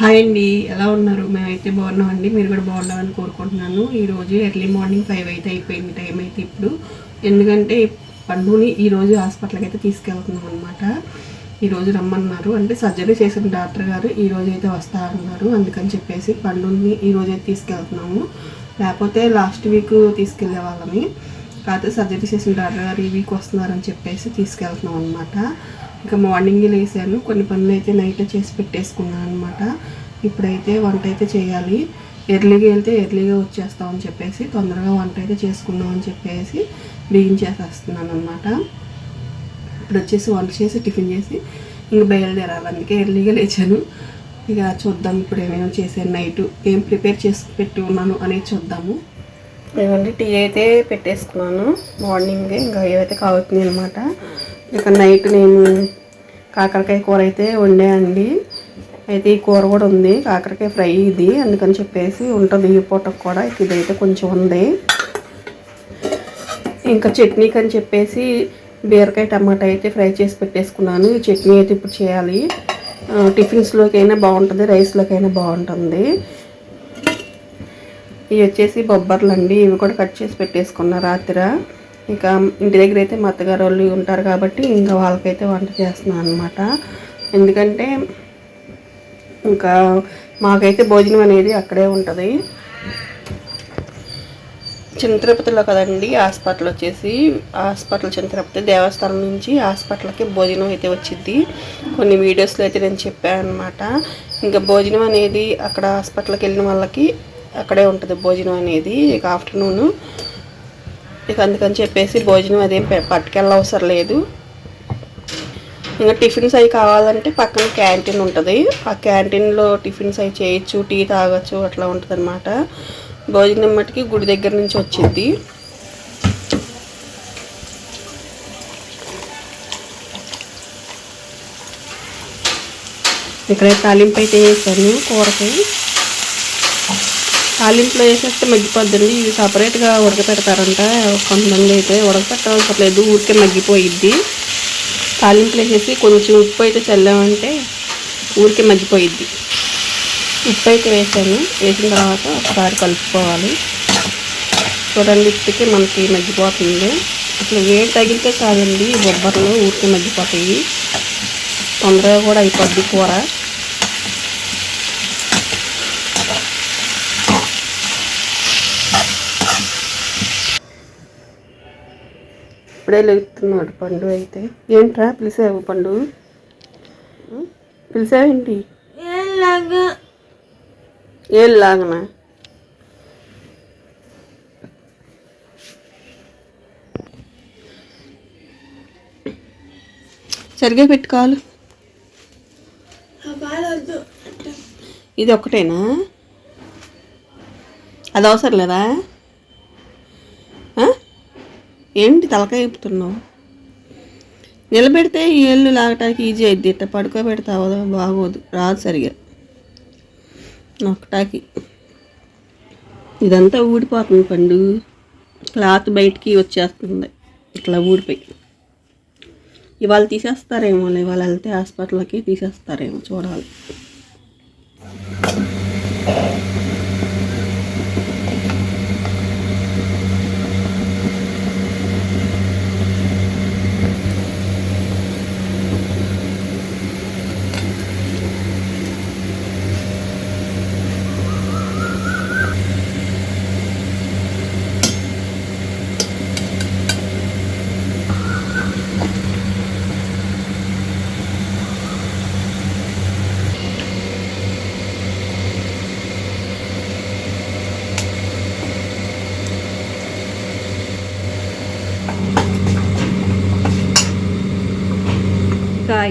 Hi అండి ఎలా ఉన్నారు? మేమైతే బాగున్నామండి మీరు కూడా బాగున్నామని కోరుకుంటున్నాను. ఈరోజు ఎర్లీ మార్నింగ్ ఫైవ్ అయితే అయిపోయింది టైం అయితే ఇప్పుడు. ఎందుకంటే పండుని ఈరోజు హాస్పిటల్కి అయితే తీసుకెళ్తున్నాం అనమాట ఈరోజు రమ్మన్నారు. అంటే సర్జరీ చేసిన డాక్టర్ గారు ఈరోజు అయితే వస్తారన్నారు. అందుకని చెప్పేసి పండుని ఈ అయితే తీసుకెళ్తున్నాము. లేకపోతే లాస్ట్ వీక్ తీసుకెళ్ళే వాళ్ళని కాకపోతే సర్జరీ చేసిన డాక్టర్ గారు ఈ వీక్ వస్తున్నారని చెప్పేసి తీసుకెళ్తున్నాం అనమాట ఇంకా మార్నింగ్ లేసాను. కొన్ని పనులు అయితే నైట్ చేసి పెట్టేసుకున్నాను అనమాట ఇప్పుడైతే వంట అయితే చేయాలి. ఎర్లీగా వెళ్తే ఎర్లీగా వచ్చేస్తామని చెప్పేసి తొందరగా వంట అయితే చేసుకుందాం అని చెప్పేసి బిగించేసేస్తున్నాను అనమాట ఇప్పుడు వచ్చేసి వంట చేసి టిఫిన్ చేసి ఇంక బయలుదేరాలి. అందుకే ఎర్లీగా లేచాను. ఇక చూద్దాం ఇప్పుడు ఏమైనా చేసాను నైట్. ఏం ప్రిపేర్ చేసి పెట్టి ఉన్నాను అనేది చూద్దాము. ఏమంటే టీ అయితే పెట్టేసుకున్నాను. మార్నింగ్ ఇంకా ఏవైతే కావుతుంది అనమాట ఇక నైట్ నేను కాకరకాయ కూర అయితే వండానండి. అయితే ఈ కూర కూడా ఉంది. కాకరకాయ ఫ్రై ఇది. అందుకని చెప్పేసి ఉంటుంది ఈ పూటకు కూడా. ఇదైతే కొంచెం ఉంది. ఇంకా చట్నీకి అని చెప్పేసి బీరకాయ టమాటా అయితే ఫ్రై చేసి పెట్టేసుకున్నాను. ఈ చట్నీ అయితే ఇప్పుడు చేయాలి. టిఫిన్స్లోకైనా టిఫిన్స్లోకి అయినా బాగుంటుంది. రైస్లోకి అయినా బాగుంటుంది. ఇవి వచ్చేసి బొబ్బర్లు అండి ఇవి కూడా కట్ చేసి పెట్టేసుకున్నా రాత్రి. ఇంకా ఇంటి దగ్గర అయితే మా అత్తగారు వాళ్ళు ఉంటారు కాబట్టి ఇంకా వాళ్ళకైతే వంట చేస్తున్నాను అనమాట ఎందుకంటే ఇంకా మాకైతే భోజనం అనేది అక్కడే ఉంటుంది. చిన్న తిరుపతిలో కదండి హాస్పిటల్ వచ్చేసి హాస్పిటల్ చిన్న తిరుపతి దేవస్థానం నుంచి హాస్పిటల్కి భోజనం అయితే వచ్చింది కొన్ని వీడియోస్లో అయితే నేను చెప్పాను అనమాట ఇంకా భోజనం అనేది అక్కడ హాస్పిటల్కి వెళ్ళిన వాళ్ళకి అక్కడే ఉంటుంది భోజనం అనేది ఇక ఆఫ్టర్నూన్. ఇక అందుకని చెప్పేసి భోజనం అదేం పట్టుకెళ్ళవసరం లేదు ఇంకా టిఫిన్స్ అవి కావాలంటే పక్కన క్యాంటీన్ ఉంటుంది. ఆ క్యాంటీన్లో టిఫిన్స్ అవి చేయొచ్చు టీ తాగొచ్చు అట్లా ఉంటుంది అనమాట భోజనం మట్టుకి గుడి దగ్గర నుంచి వచ్చింది ఇక్కడ తాలింపు అయితే వేసాను కూరకి తాలింపులో వేసేస్తే మగ్గిపోద్దండి. ఇది సపరేట్గా ఉడకపెడతారంట. కొంతమంది అయితే ఉడకపెట్టలేదు ఊరికే మగ్గిపోయిద్ది. తాలింపులు వేసేసి కొంచెం ఉప్పు అయితే చల్లామంటే ఊరికే మగ్గిపోయిద్ది. ఉప్పు అయితే వేసాను. వేసిన తర్వాత ఒకసారి కలుపుకోవాలి. చూడండి ఇప్పటికే మనకి మగ్గిపోతుంది. అసలు వేడి తగిలితే కాదండి బొబ్బర్లు ఊరికే మగ్గిపోతాయి. తొందరగా కూడా అయిపోద్ది కూర. ఇప్పుడే లేస్తున్నాడు పండు అయితే. ఏంట్రా పిలిచావు పండు? ఉం? పిలిచావేంటి? ఏం లాగనా? సరిగా పెట్టుకోవాలి. ఇది ఒకటేనా అది అవసరం లేదా? ఏంటి తలకాయ ఇప్పుతున్నావు నిలబెడితే ఈ ఏళ్ళు లాగటానికి ఈజీ అయిద్ది. ఇట్లా పడుకోబెడతావు బాగోదు. రాదు సరిగా. నొక్కటాకి. ఇదంతా ఊడిపోతుంది పండు. క్లాత్ బయటికి వచ్చేస్తుంది. ఇట్లా ఊడిపోయి. ఇవాళ తీసేస్తారేమో ఇవాళ వెళ్తే హాస్పిటల్కి తీసేస్తారేమో చూడాలి.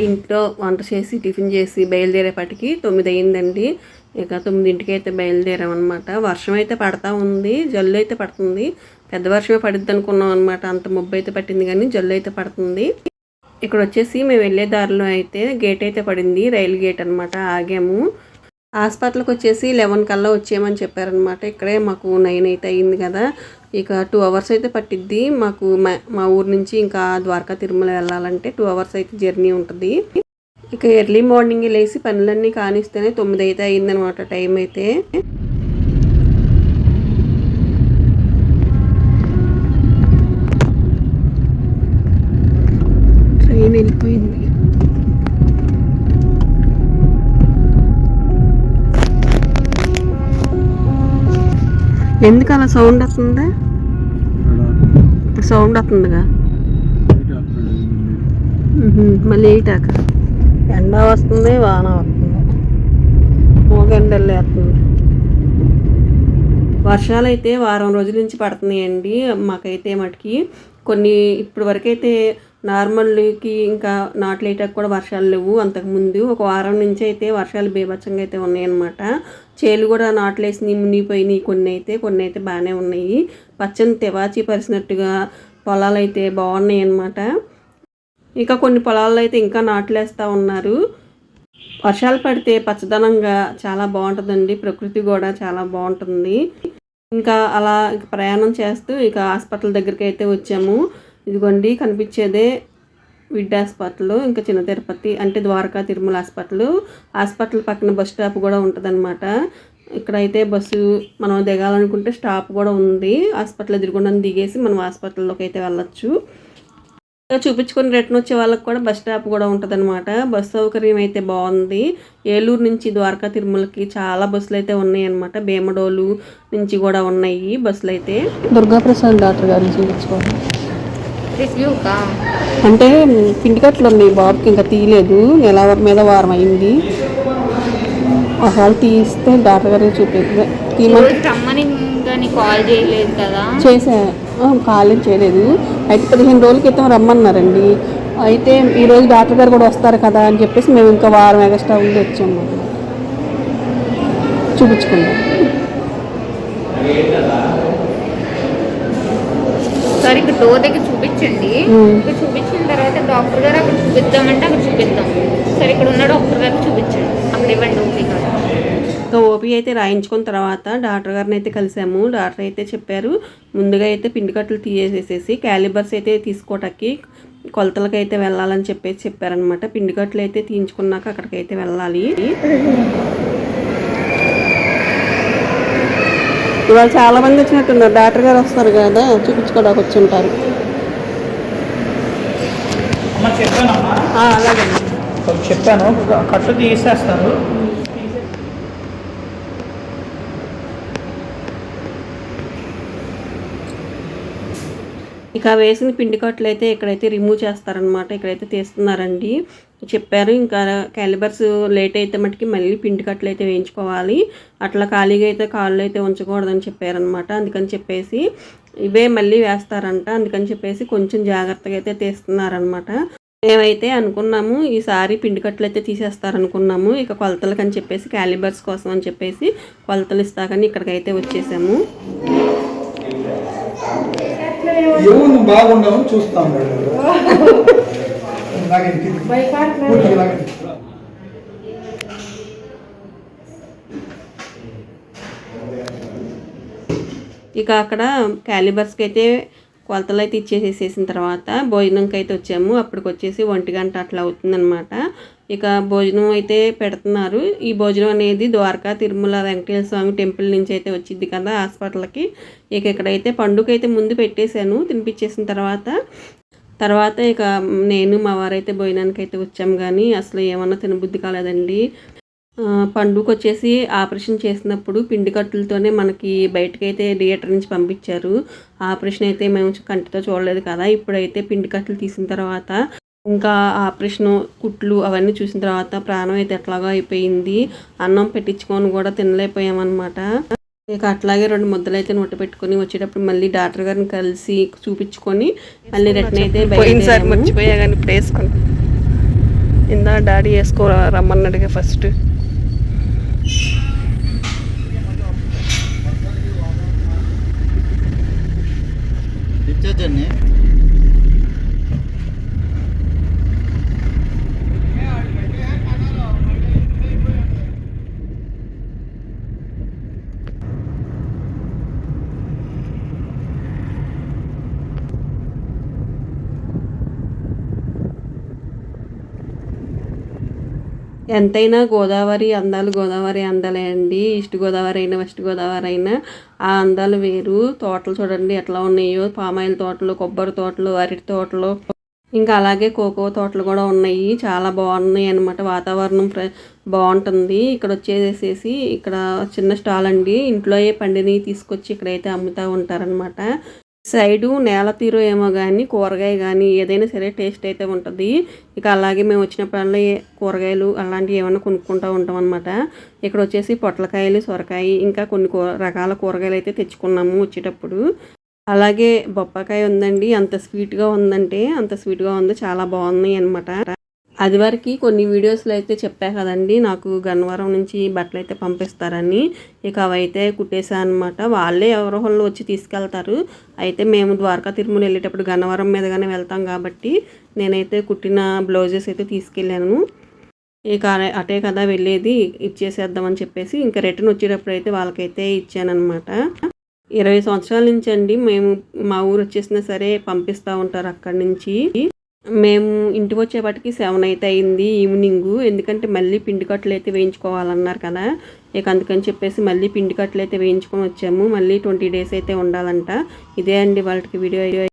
ఇంట్లో వంట చేసి టిఫిన్ చేసి బయలుదేరేపటికి తొమ్మిది అయిందండి ఇక తొమ్మిదింటికి అయితే బయలుదేరామన్నమాట. వర్షం అయితే పడతా ఉంది జల్లు అయితే పడుతుంది. పెద్ద వర్షమే పడుద్ది అనుకున్నాం అనమాట అంత మొబ్బు అయితే పట్టింది కానీ జల్లు అయితే పడుతుంది. ఇక్కడ వచ్చేసి మేము వెళ్ళే దారిలో అయితే గేట్ అయితే పడింది రైలు గేట్ అనమాట ఆగాము. హాస్పిటల్కి వచ్చేసి లెవెన్ కల్లా వచ్చేయమని చెప్పారనమాట ఇక్కడే మాకు నైన్ అయితే అయ్యింది కదా. ఇక టూ అవర్స్ అయితే పట్టిద్ది. మాకు మా మా ఊరు నుంచి ఇంకా ద్వారకా తిరుమల వెళ్ళాలంటే టూ అవర్స్ అయితే జర్నీ ఉంటుంది. ఇక ఎర్లీ మార్నింగ్ లేచి పనులన్నీ కానిస్తేనే తొమ్మిది అయితే అయిందనమాట టైం అయితే. ఎందుకు అలా సౌండ్ వస్తుంది? ఇప్పుడు సౌండ్ వస్తుందిగా. మళ్ళీ ఏటాక ఎండ వస్తుంది వాన వస్తుంది. మూగెండలు వేస్తుంది. వర్షాలు అయితే వారం రోజుల నుంచి పడుతున్నాయండి. మాకైతే మటుకి కొన్ని ఇప్పుడు వరకైతే నార్మల్కి ఇంకా నాట్లేటకు కూడా వర్షాలు లేవు. అంతకుముందు ఒక వారం నుంచి అయితే వర్షాలు బీభత్సంగా అయితే ఉన్నాయన్నమాట. చేలు కూడా నాట్లేసి మునిగిపోయినాయి కొన్ని అయితే కొన్ని అయితే బాగానే ఉన్నాయి. పచ్చని తెవాచి పరిచినట్టుగా పొలాలు అయితే బాగున్నాయి అన్నమాట. ఇంకా కొన్ని పొలాల్లో అయితే ఇంకా నాట్లేస్తూ ఉన్నారు. వర్షాలు పడితే పచ్చదనంగా చాలా బాగుంటుందండి. ప్రకృతి కూడా చాలా బాగుంటుంది. ఇంకా అలా ప్రయాణం చేస్తూ ఇక హాస్పిటల్ దగ్గరికి అయితే వచ్చాము. ఇదిగోండి కనిపించేదే విడ్ హాస్పిటల్ ఇంకా చిన్న తిరుపతి అంటే ద్వారకా తిరుమల హాస్పిటల్. హాస్పిటల్ పక్కన బస్ స్టాప్ కూడా ఉంటుందన్నమాట. ఇక్కడైతే బస్సు మనం దిగాలనుకుంటే స్టాప్ కూడా ఉంది. హాస్పిటల్ ఎదురుకుండా దిగేసి మనం హాస్పిటల్లోకి అయితే వెళ్ళచ్చు. ఇంకా చూపించుకొని రిటర్న్ వచ్చే వాళ్ళకి కూడా బస్ స్టాప్ కూడా ఉంటుందన్నమాట. బస్ సౌకర్యం అయితే బాగుంది. ఏలూరు నుంచి ద్వారకా తిరుమలకి చాలా బస్సులు అయితే ఉన్నాయన్నమాట. భీమడోలు నుంచి కూడా ఉన్నాయి బస్సులు అయితే. దుర్గాప్రసాద్ డాక్టర్ గారిని చూపించుకోండి. అంటే పిండికట్లు ఉన్నాయి బాబుకి ఇంకా తీయలేదు నెల మీద వారం అయింది. ఒకవేళ తీస్తే డాక్టర్ గారికి చూపించే. కాల్ చేయలేదు కదా. చేసా. కాలేజ్ చేయలేదు. అయితే పదిహేను రోజుల క్రితం రమ్మన్నారండి. అయితే ఈరోజు డాక్టర్ గారు కూడా వస్తారు కదా అని చెప్పేసి మేము ఇంకా వారం ఎక్స్ట్రా ఉండి వచ్చాము. చూపించుకుందాం. సరే ఇక్కడ డోర్ దగ్గర చూపించండి. ఇక్కడ చూపించిన తర్వాత డాక్టర్ గారు అక్కడ చూపిద్దామంటే అక్కడ చూపిద్దాం. సరే ఇక్కడ ఉన్న డాక్టర్ గారికి చూపించండి. అక్కడ ఇవ్వండి ఓపీ గారు. ఇంకా ఓపీ అయితే రాయించుకున్న తర్వాత డాక్టర్ గారిని అయితే కలిసాము. డాక్టర్ అయితే చెప్పారు ముందుగా అయితే పిండి కట్టలు తీసేసేసి క్యాలిబర్స్ అయితే తీసుకోవటానికి కొలతలకి అయితే వెళ్ళాలని చెప్పేసి చెప్పారనమాట పిండి కట్టలు అయితే తీయించుకున్నాక అక్కడికైతే వెళ్ళాలి. ఇవాళ చాలా మంది వచ్చినట్టున్నారు. డాక్టర్ గారు వస్తారు కదా చూపించుకోవడానికి వచ్చి ఉంటారు అలాగే. చెప్పాను. కట్టు తీసేస్తాను ఇక వేసిన పిండి కట్టలు అయితే ఇక్కడైతే రిమూవ్ చేస్తారనమాట ఇక్కడైతే తీస్తున్నారండి. చెప్పారు. ఇంకా క్యాలిబర్స్ లేట్ అయితే మటుకి మళ్ళీ పిండి కట్టలు అయితే వేయించుకోవాలి. అట్లా ఖాళీగా అయితే కాళ్ళు అయితే ఉంచకూడదని చెప్పారనమాట అందుకని చెప్పేసి ఇవే మళ్ళీ వేస్తారంట. అందుకని చెప్పేసి కొంచెం జాగ్రత్తగా అయితే తీస్తున్నారనమాట మేమైతే అనుకున్నాము ఈసారి పిండి కట్టలు అయితే తీసేస్తారనుకున్నాము. ఇక కొలతలకు అని చెప్పేసి క్యాలిబర్స్ కోసం అని చెప్పేసి కొలతలు ఇస్తాకని ఇక్కడికైతే వచ్చేసాము. బాగుండవు చూస్తాం లాగండి పూర్తిగా లాగండి ఇక అక్కడ క్యాలిబర్స్కి అయితే కొలతలు అయితే ఇచ్చేసేసిన తర్వాత భోజనంకి అయితే వచ్చాము. అప్పటికి వచ్చేసి ఒంటి గంట అట్లా అవుతుందన్నమాట. ఇక భోజనం అయితే పెడుతున్నారు. ఈ భోజనం అనేది ద్వారకా తిరుమల వెంకటేశ్వర స్వామి టెంపుల్ నుంచి అయితే వచ్చింది కదా హాస్పిటల్కి. ఇక ఇక్కడైతే పండుగ అయితే ముందు పెట్టేశాను. తినిపించేసిన తర్వాత తర్వాత ఇక నేను మా వారైతే భోజనానికి అయితే వచ్చాము కానీ అసలు ఏమన్నా తినబుద్ధి కాలేదండి. ఆ, పండుగ వచ్చేసి ఆపరేషన్ చేసినప్పుడు పిండి కట్టులతోనే మనకి బయటకైతే థియేటర్ నుంచి పంపించారు. ఆపరేషన్ అయితే మేము కంటితో చూడలేదు కదా ఇప్పుడైతే పిండి కట్టులు తీసిన తర్వాత ఇంకా ఆపరేషన్ కుట్లు అవన్నీ చూసిన తర్వాత ప్రాణం అయితే ఎట్లాగో అయిపోయింది. అన్నం పెట్టించుకొని కూడా తినలేకపోయామన్నమాట. ఇక అట్లాగే రెండు ముద్దలు అయితే నూట పెట్టుకొని వచ్చేటప్పుడు మళ్ళీ డాక్టర్ గారిని కలిసి చూపించుకొని మళ్ళీ రిటర్న్ అయితే పోయినసారి. మర్చిపోయా కానీ ఇప్పుడు వేసుకుని ఇందా డాడీ వేసుకో రమ్మన్నాడుగా ఫస్ట్. ఎంతైనా గోదావరి అందాలు గోదావరి అందాలే అండి. ఈస్ట్ గోదావరి అయినా వెస్ట్ గోదావరి అయినా ఆ అందాలు వేరు. తోటలు చూడండి ఎట్లా ఉన్నాయో. పామాయిల్ తోటలు కొబ్బరి తోటలు అరటి తోటలు. ఇంకా అలాగే కోకో తోటలు కూడా ఉన్నాయి. చాలా బాగున్నాయి అనమాట వాతావరణం ఫ్రె బాగుంటుంది. ఇక్కడ వచ్చేసేసి ఇక్కడ చిన్న స్టాల్ అండి. ఇంట్లో ఏ పండిని తీసుకొచ్చి ఇక్కడైతే అమ్ముతూ ఉంటారనమాట సైడు నేల తీరు ఏమో కానీ కూరగాయ కానీ ఏదైనా సరే టేస్ట్ అయితే ఉంటుంది. ఇక అలాగే మేము వచ్చినప్పుడల్లా కూరగాయలు అలాంటివి ఏమైనా కొనుక్కుంటూ ఉంటాం అనమాట ఇక్కడ వచ్చేసి పొట్లకాయలు సొరకాయ ఇంకా కొన్ని రకాల కూరగాయలు అయితే తెచ్చుకున్నాము వచ్చేటప్పుడు. అలాగే బొప్పకాయ ఉందండి. అంత స్వీట్గా ఉందంటే అంత స్వీట్గా ఉంది. చాలా బాగున్నాయి అనమాట అది వరకు కొన్ని వీడియోస్లో అయితే చెప్పా కదండి నాకు గన్నవరం నుంచి బట్టలు అయితే పంపిస్తారని. ఇక అవైతే కుట్టేసా అనమాట వాళ్ళే ఎవరో వాళ్ళు వచ్చి తీసుకెళ్తారు. అయితే మేము ద్వారకా తిరుమల వెళ్ళేటప్పుడు గన్నవరం మీదగానే వెళ్తాం కాబట్టి నేనైతే కుట్టిన బ్లౌజెస్ అయితే తీసుకెళ్ళాను. ఇక అటే కదా వెళ్ళేది ఇచ్చేసేద్దామని చెప్పేసి ఇంకా రిటర్న్ వచ్చేటప్పుడు అయితే వాళ్ళకైతే ఇచ్చానమాట ఇరవై సంవత్సరాల నుంచి అండి మేము మా ఊరు వచ్చేసినా సరే పంపిస్తూ ఉంటారు అక్కడి నుంచి. మేము ఇంటికి వచ్చేపటికి సెవెన్ అయితే అయింది ఈవినింగ్. ఎందుకంటే మళ్ళీ పిండి కట్టలు అయితే వేయించుకోవాలన్నారు కదా. ఇక అందుకని చెప్పేసి మళ్ళీ పిండి కట్టలు అయితే వేయించుకొని వచ్చాము. మళ్ళీ ట్వంటీ డేస్ అయితే ఉండాలంట. ఇదే అండి వాళ్ళకి వీడియో.